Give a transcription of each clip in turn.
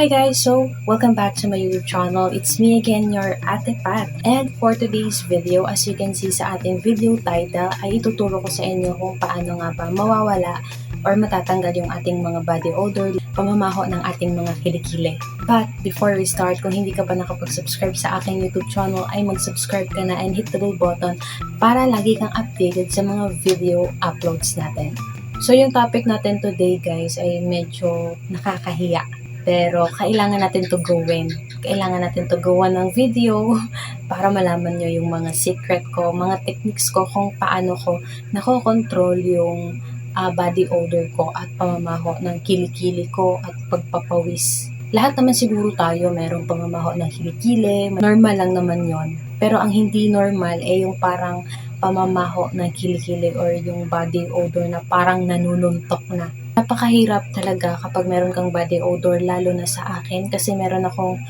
Hi guys, so welcome back to my YouTube channel. It's me again, your Ate Pat. And for today's video, as you can see sa ating video title, ay ituturo ko sa inyo kung paano nga ba mawawala or matatanggal yung ating mga body odor, pamamaho ng ating mga kilikili. But before we start, kung hindi ka pa nakapag-subscribe sa aking YouTube channel, ay mag-subscribe ka na and hit the bell button para lagi kang updated sa mga video uploads natin. So yung topic natin today guys ay medyo nakakahiya pero kailangan natin to gawin. Kailangan natin to gawa ng video para malaman nyo yung mga secret ko, mga techniques ko kung paano ko nakokontrol yung ah, body odor ko at pamamaho ng kilikili ko at pagpapawis. Lahat naman siguro tayo merong pamamaho ng kilikili, normal lang naman yon. Pero ang hindi normal ay yung parang pamamaho ng kilikili or yung body odor na parang nanununtok na napakahirap talaga kapag meron kang body odor lalo na sa akin kasi meron akong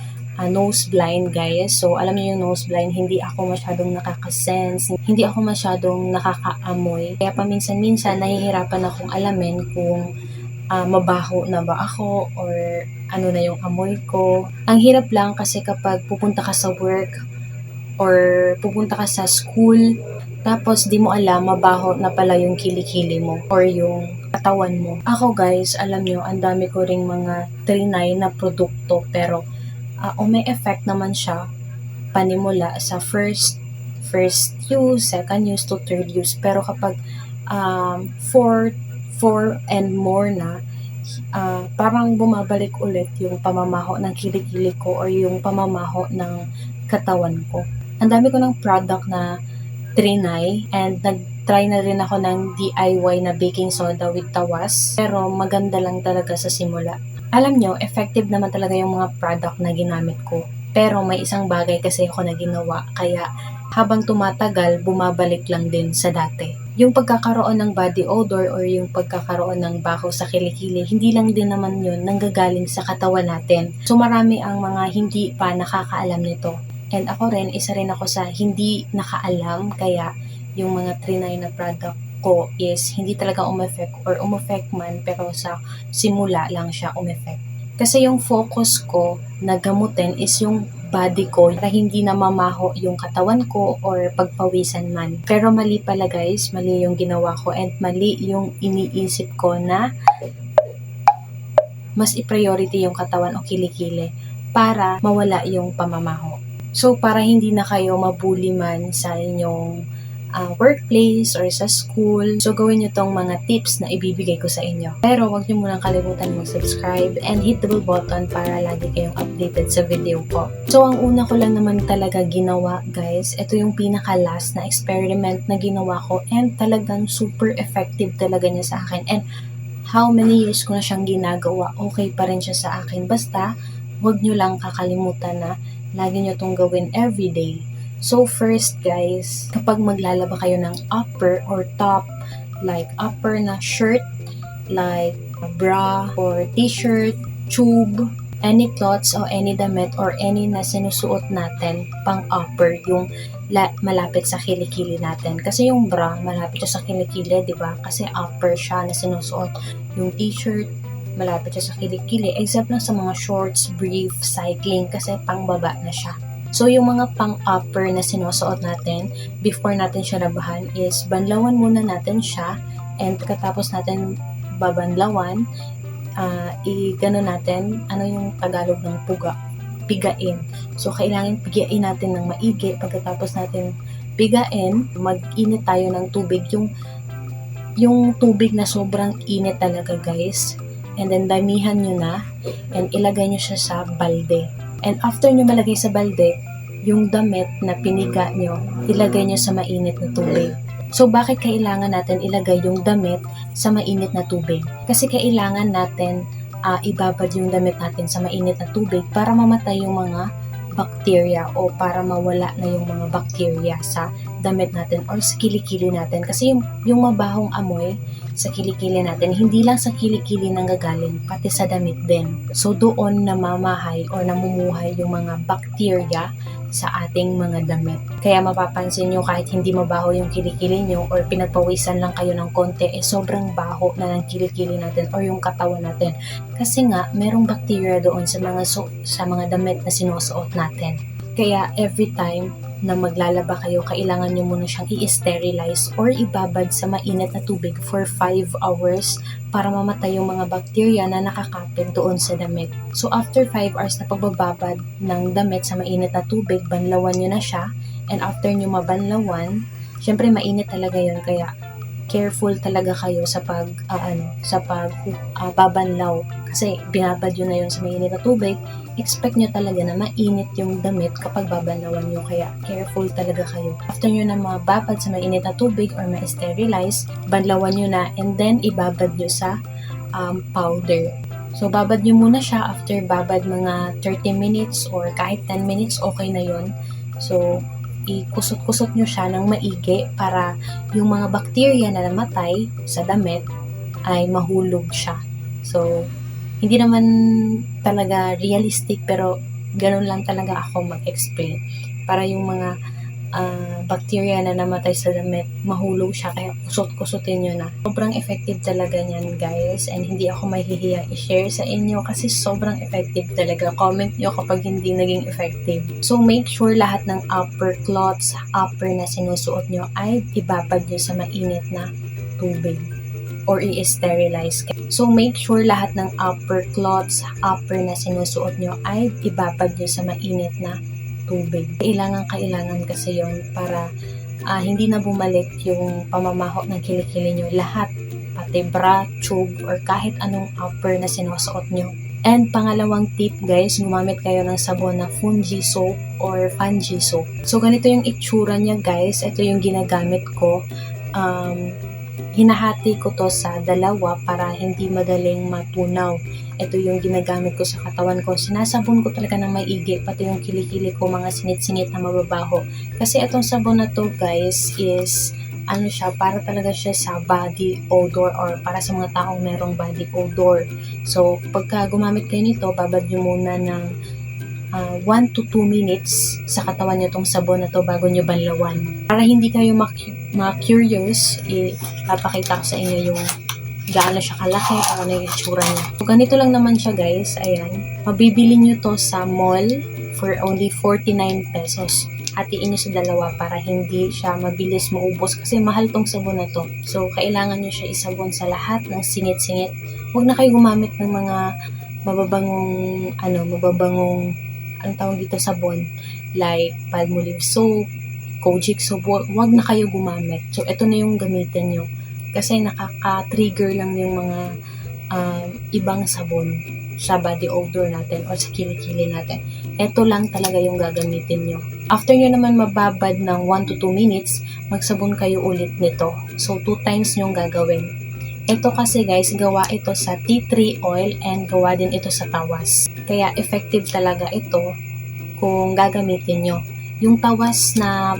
ah, nose blind guys. So alam niyo yung nose blind, hindi ako masyadong nakaka-sense, hindi ako masyadong nakakaamoy. Kaya paminsan-minsan nahihirapan akong alamin kung ah, mabaho na ba ako or ano na yung amoy ko. Ang hirap lang kasi kapag pupunta ka sa work or pupunta ka sa school tapos di mo alam mabaho na pala yung kilikili mo or yung katawan mo. Ako guys, alam nyo, ang dami ko ring mga trinay na produkto pero uh, may effect naman siya panimula sa first first use, second use to third use. Pero kapag um, four, four and more na, uh, parang bumabalik ulit yung pamamaho ng kilikili ko or yung pamamaho ng katawan ko. Ang dami ko ng product na trinay and nag-try na rin ako ng DIY na baking soda with tawas pero maganda lang talaga sa simula. Alam nyo, effective naman talaga yung mga product na ginamit ko. Pero may isang bagay kasi ako na ginawa kaya habang tumatagal, bumabalik lang din sa dati. Yung pagkakaroon ng body odor or yung pagkakaroon ng baho sa kilikili, hindi lang din naman yun nanggagaling sa katawan natin. So marami ang mga hindi pa nakakaalam nito. And ako rin, isa rin ako sa hindi nakaalam, kaya yung mga trinay na product ko is hindi talaga umeffect or umeffect man, pero sa simula lang siya umeffect. Kasi yung focus ko na gamutin is yung body ko na hindi na mamaho yung katawan ko or pagpawisan man. Pero mali pala guys, mali yung ginawa ko and mali yung iniisip ko na mas i-priority yung katawan o kilikili para mawala yung pamamaho. So, para hindi na kayo mabuli man sa inyong uh, workplace or sa school, so gawin nyo tong mga tips na ibibigay ko sa inyo. Pero huwag nyo munang kalimutan mag-subscribe and hit the bell button para lagi kayong updated sa video ko. So, ang una ko lang naman talaga ginawa, guys, ito yung pinaka-last na experiment na ginawa ko and talagang super effective talaga niya sa akin. And how many years ko na siyang ginagawa, okay pa rin siya sa akin. Basta, huwag nyo lang kakalimutan na lagi nyo itong gawin everyday. So first guys, kapag maglalaba kayo ng upper or top, like upper na shirt, like bra or t-shirt, tube, any clothes o any damit or any na sinusuot natin pang upper, yung la- malapit sa kilikili natin. Kasi yung bra, malapit siya sa kilikili, di ba? Kasi upper siya na sinusuot. Yung t-shirt, malapit siya sa kilikili, except lang sa mga shorts, brief, cycling, kasi pangbaba na siya. So, yung mga pang-upper na sinusuot natin, before natin siya labahan, is banlawan muna natin siya, and katapos natin babanlawan, uh, i-gano natin, ano yung Tagalog ng puga, pigain. So, kailangan pigain natin ng maigi. Pagkatapos natin pigain, mag-init tayo ng tubig. Yung, yung tubig na sobrang init talaga, guys and then damihan nyo na and ilagay nyo siya sa balde. And after nyo malagay sa balde, yung damit na piniga nyo, ilagay nyo sa mainit na tubig. So, bakit kailangan natin ilagay yung damit sa mainit na tubig? Kasi kailangan natin uh, ibabad yung damit natin sa mainit na tubig para mamatay yung mga bacteria o para mawala na yung mga bacteria sa damit natin or sa kilikili natin. Kasi yung, yung mabahong amoy sa kilikili natin, hindi lang sa kilikili nang gagaling, pati sa damit din. So doon namamahay or namumuhay yung mga bacteria sa ating mga damit. Kaya mapapansin nyo kahit hindi mabaho yung kilikili nyo or pinagpawisan lang kayo ng konti, eh sobrang baho na ng kilikili natin or yung katawan natin. Kasi nga, merong bacteria doon sa mga, su- sa mga damit na sinusuot natin. Kaya every time na maglalaba kayo, kailangan nyo muna siyang i-sterilize or ibabad sa mainit na tubig for 5 hours para mamatay yung mga bacteria na nakakapit doon sa damit. So after 5 hours na pagbababad ng damit sa mainit na tubig, banlawan nyo na siya. And after nyo mabanlawan, syempre mainit talaga yun kaya careful talaga kayo sa pag ah, ano, sa pag ah, babanlaw. Kasi binabad yun na yun sa mainit na tubig. Expect nyo talaga na mainit yung damit kapag babanlawan nyo. Kaya careful talaga kayo. After nyo na mababad sa mainit na tubig or ma-sterilize banlawan nyo na and then ibabad nyo sa um, powder. So babad nyo muna siya after babad mga 30 minutes or kahit 10 minutes okay na yun. So ikusot-kusot nyo siya ng maigi para yung mga bacteria na namatay sa damit ay mahulog siya. So, hindi naman talaga realistic pero ganun lang talaga ako mag-explain. Para yung mga ah, bacteria na namatay sa damit, mahulog siya kaya kusot-kusutin nyo na. Sobrang effective talaga niyan guys and hindi ako mahihiya i-share sa inyo kasi sobrang effective talaga. Comment nyo kapag hindi naging effective. So make sure lahat ng upper cloths, upper na sinusuot nyo ay ibabad nyo sa mainit na tubig or i-sterilize. So make sure lahat ng upper cloths, upper na sinusuot nyo ay ibabad nyo sa mainit na tubig. Kailangan kailangan kasi yon para ah, hindi na bumalik yung pamamaho ng kilikili nyo. Lahat, pati bra, tube, or kahit anong upper na sinusuot nyo. And pangalawang tip guys, gumamit kayo ng sabon na Fungi soap or Fungi soap. So ganito yung itsura niya guys. Ito yung ginagamit ko. Um, hinahati ko to sa dalawa para hindi madaling matunaw. Ito yung ginagamit ko sa katawan ko. Sinasabon ko talaga ng maigi, pati yung kilikili ko, mga sinit-sinit na mababaho. Kasi itong sabon na to guys is ano siya, para talaga siya sa body odor or para sa mga taong merong body odor. So, pagka gumamit kayo nito, babad nyo muna ng 1 to 2 minutes sa katawan nyo tong sabon na to bago nyo banlawan. Para hindi kayo ma-curious, ipapakita ko sa inyo yung gaano siya kalaki, ano yung itsura niya. So, ganito lang naman siya guys, ayan. Mabibili nyo to sa mall for only 49 pesos. Hatiin nyo sa dalawa para hindi siya mabilis maubos kasi mahal tong sabon na to. So, kailangan nyo siya isabon sa lahat ng singit-singit. Huwag na kayo gumamit ng mga mababangong, ano, mababangong, ang tawag dito sabon, like palmolive soap, kojic soap, huwag na kayo gumamit. So, ito na yung gamitin nyo. Kasi nakaka-trigger lang yung mga um, ibang sabon sa body odor natin or sa kilikili natin. Ito lang talaga yung gagamitin nyo. After nyo naman mababad ng 1 to 2 minutes, magsabon kayo ulit nito. So, 2 times yung gagawin. Ito kasi guys, gawa ito sa tea tree oil and gawa din ito sa tawas. Kaya effective talaga ito kung gagamitin nyo. Yung tawas na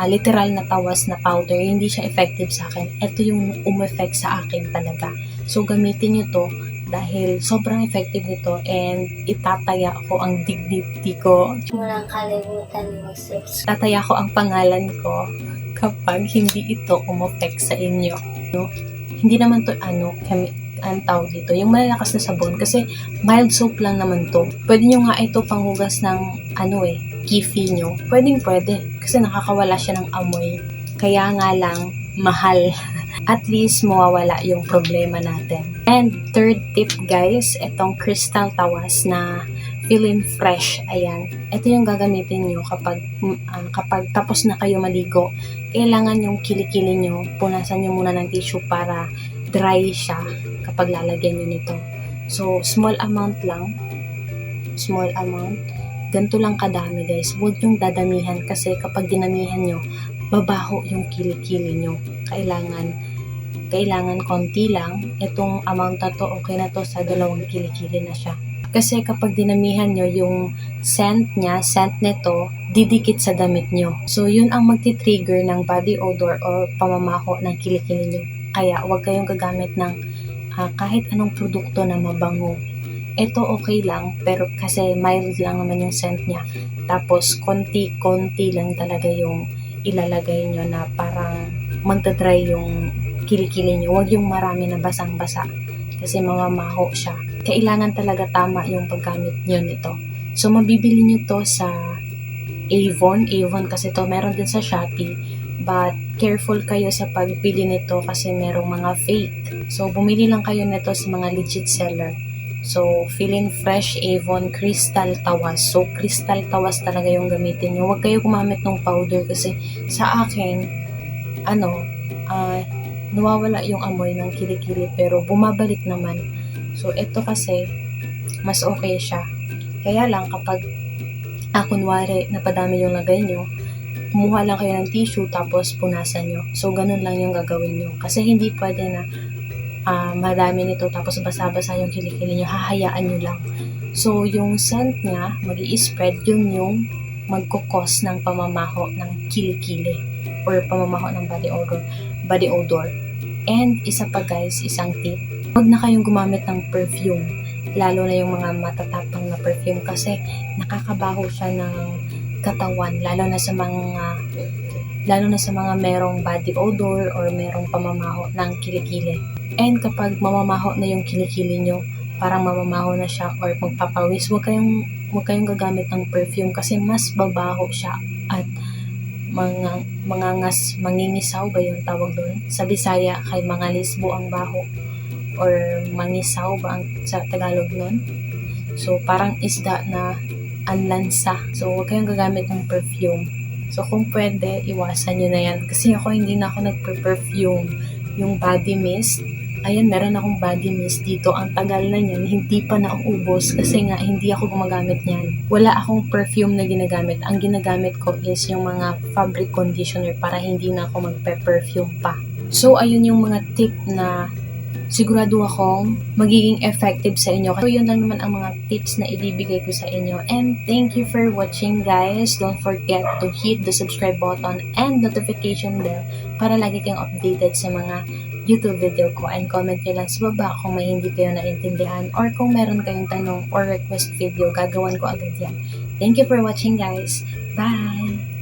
ah, literal na tawas na powder, hindi siya effective sa akin. Ito yung umeffect sa akin talaga. So, gamitin nyo to dahil sobrang effective nito and itataya ko ang dignity ko. Walang kalimutan mag-subscribe. Tataya ko ang pangalan ko kapag hindi ito umeffect sa inyo. No? Hindi naman to ano, chemi- ang tawag dito, yung malalakas na sabon kasi mild soap lang naman to. Pwede nyo nga ito panghugas ng ano eh, kifi nyo. Pwedeng pwede kasi nakakawala siya ng amoy. Kaya nga lang, mahal. At least mawawala yung problema natin. And third tip guys, itong crystal tawas na feeling fresh. Ayan. Ito yung gagamitin nyo kapag, ah, kapag tapos na kayo maligo. Kailangan yung kilikili nyo, punasan nyo muna ng tissue para dry siya kapag lalagyan nyo nito. So, small amount lang. Small amount. Ganito lang kadami guys. Huwag yung dadamihan kasi kapag dinamihan nyo, babaho yung kilikili nyo. Kailangan, kailangan konti lang. Itong amount na to, okay na to sa dalawang kilikili na siya. Kasi kapag dinamihan nyo, yung scent niya, scent nito, didikit sa damit nyo. So, yun ang magti-trigger ng body odor or pamamaho ng kilikili nyo. Kaya, huwag kayong gagamit ng ah, kahit anong produkto na mabango. Ito okay lang, pero kasi mild lang naman yung scent niya. Tapos, konti-konti lang talaga yung ilalagay nyo na parang magdadry yung kilikili nyo. Huwag yung marami na basang-basa kasi mamamaho siya. Kailangan talaga tama yung paggamit nyo nito. So, mabibili nyo to sa Avon. Avon kasi to meron din sa Shopee. But, careful kayo sa pagbili nito kasi merong mga fake. So, bumili lang kayo nito sa mga legit seller. So, Feeling Fresh Avon Crystal Tawas. So, Crystal Tawas talaga yung gamitin nyo. Huwag kayo gumamit ng powder kasi sa akin, ano, ah, nawawala yung amoy ng kilikili pero bumabalik naman. So, ito kasi, mas okay siya. Kaya lang, kapag, ah, kunwari, napadami yung lagay nyo, kumuha lang kayo ng tissue tapos punasan nyo. So, ganun lang yung gagawin nyo. Kasi hindi pwede na ah, madami nito tapos basa-basa yung kilikili nyo, hahayaan nyo lang. So, yung scent niya, mag spread yun yung magkukos ng pamamaho ng kilikili or pamamaho ng body odor. Body odor. And isa pa guys, isang tip, huwag na kayong gumamit ng perfume. Lalo na yung mga matatapang na perfume kasi nakakabaho siya ng katawan. Lalo na sa mga lalo na sa mga merong body odor or merong pamamaho ng kilikili. And kapag mamamaho na yung kilikili nyo, parang mamamaho na siya or magpapawis, huwag kayong, huwag kayong gagamit ng perfume kasi mas babaho siya at mga mga ngas mangingisaw ba yung tawag doon sa Bisaya kay mga lisbo ang baho or mangisaw ba ang sa Tagalog nun? So parang isda na anlansa. So huwag kayong gagamit ng perfume. So kung pwede iwasan nyo na yan. Kasi ako hindi na ako nagpe-perfume. Yung body mist ayan meron akong body mist dito. Ang tagal na niyan hindi pa naubos kasi nga hindi ako gumagamit niyan. Wala akong perfume na ginagamit. Ang ginagamit ko is yung mga fabric conditioner para hindi na ako magpe-perfume pa. So ayun yung mga tip na sigurado akong magiging effective sa inyo. So, yun lang naman ang mga tips na ibibigay ko sa inyo. And thank you for watching, guys. Don't forget to hit the subscribe button and notification bell para lagi kayong updated sa mga YouTube video ko. And comment nyo lang sa baba kung may hindi kayo naintindihan or kung meron kayong tanong or request video, gagawan ko agad yan. Thank you for watching, guys. Bye!